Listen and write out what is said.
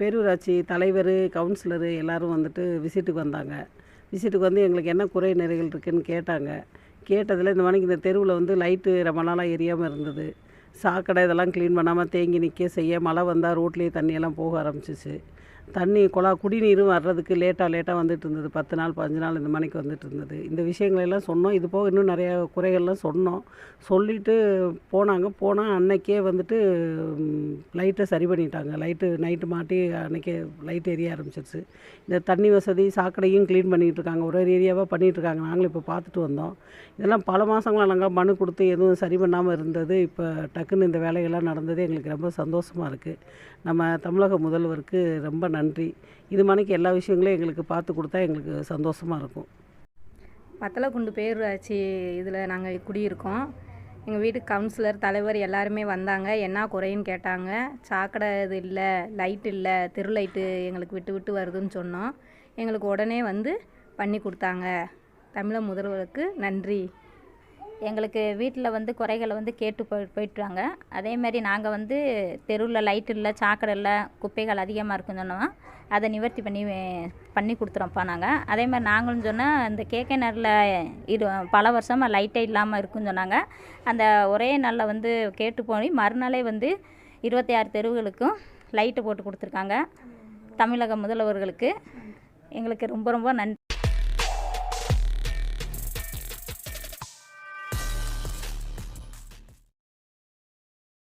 பேரூராட்சி தலைவர் கவுன்சிலரு எல்லாரும் வந்துட்டு விசிட்டுக்கு வந்தாங்க. விசிட்டுக்கு வந்து எங்களுக்கு என்ன குறை நிறைகள் இருக்குதுன்னு கேட்டாங்க. கேட்டதில் இந்த மாதிரி இந்த தெருவில் வந்து லைட்டு ரொம்ப நாளாக எரியாமல் இருந்தது. சாக்கடை இதெல்லாம் க்ளீன் பண்ணாமல் தேங்கி நிற்க செய்ய மழை வந்தால் ரோட்லேயே தண்ணியெல்லாம் போக ஆரம்பிச்சிச்சு. தண்ணி குழா குடிநீரும் வர்றதுக்கு லேட்டாக லேட்டாக வந்துட்டு இருந்தது பத்து நாள் பதினஞ்சு நாள் இந்த மணிக்கு வந்துட்டு இருந்தது இந்த விஷயங்களெல்லாம் சொன்னோம். இது போக இன்னும் நிறையா குறைகள்லாம் சொன்னோம். சொல்லிவிட்டு போனாங்க. போனால் அன்னைக்கே வந்துட்டு லைட்டை சரி பண்ணிட்டாங்க. லைட்டு நைட்டு மாட்டி அன்னைக்கே லைட் எரிய ஆரம்பிச்சிருச்சு. இந்த தண்ணி வசதி சாக்கடையும் க்ளீன் பண்ணிகிட்டு இருக்காங்க ஒரு ஒரு ஏரியாவாக பண்ணிகிட்டு இருக்காங்க நாங்களும் இப்போ பார்த்துட்டு வந்தோம். இதெல்லாம் பல மாதங்களாக நாங்கள் மனு கொடுத்து எதுவும் சரி பண்ணாமல் இருந்தது. இப்போ டக்குன்னு இந்த வேலைகள்லாம் நடந்தது. எங்களுக்கு ரொம்ப சந்தோஷமாக இருக்குது நம்ம தமிழக முதல்வருக்கு ரொம்ப நன்றி. இது மணிக்கு எல்லா விஷயங்களையும் எங்களுக்கு பார்த்து கொடுத்தா எங்களுக்கு சந்தோஷமாக இருக்கும். பத்தலக்குண்டு பேரூராட்சி இதில் நாங்கள் குடியிருக்கோம். எங்கள் வீட்டு கவுன்சிலர் தலைவர் எல்லாருமே வந்தாங்க. என்ன குறைன்னு கேட்டாங்க. சாக்கடை இது இல்லை லைட் இல்லை தெரு லைட்டு எங்களுக்கு விட்டு விட்டு வருதுன்னு சொன்னோம். எங்களுக்கு உடனே வந்து பண்ணி கொடுத்தாங்க. தமிழ முதல்வருக்கு நன்றி. எங்களுக்கு வீட்டில் வந்து குறைகளை வந்து கேட்டு போய் போயிட்டுறாங்க. அதேமாரி நாங்கள் வந்து தெருவில் லைட் இல்லை சாக்கடை இல்லை குப்பைகள் அதிகமாக இருக்குன்னு சொன்னோம். அதை நிவர்த்தி பண்ணி பண்ணி கொடுத்துறோம்ப்பா நாங்கள் அதேமாதிரி நாங்களும் சொன்னால் இந்த கேகே நரில் இரு பல வருஷமாக லைட்டே இல்லாமல் இருக்குன்னு சொன்னாங்க. அந்த ஒரே நாளில் வந்து கேட்டு போய் மறுநாளே வந்து இருபத்தி ஆறு தெருவுகளுக்கும் லைட்டு போட்டு கொடுத்துருக்காங்க. தமிழக முதல்வர்களுக்கு எங்களுக்கு ரொம்ப ரொம்ப நன்றி.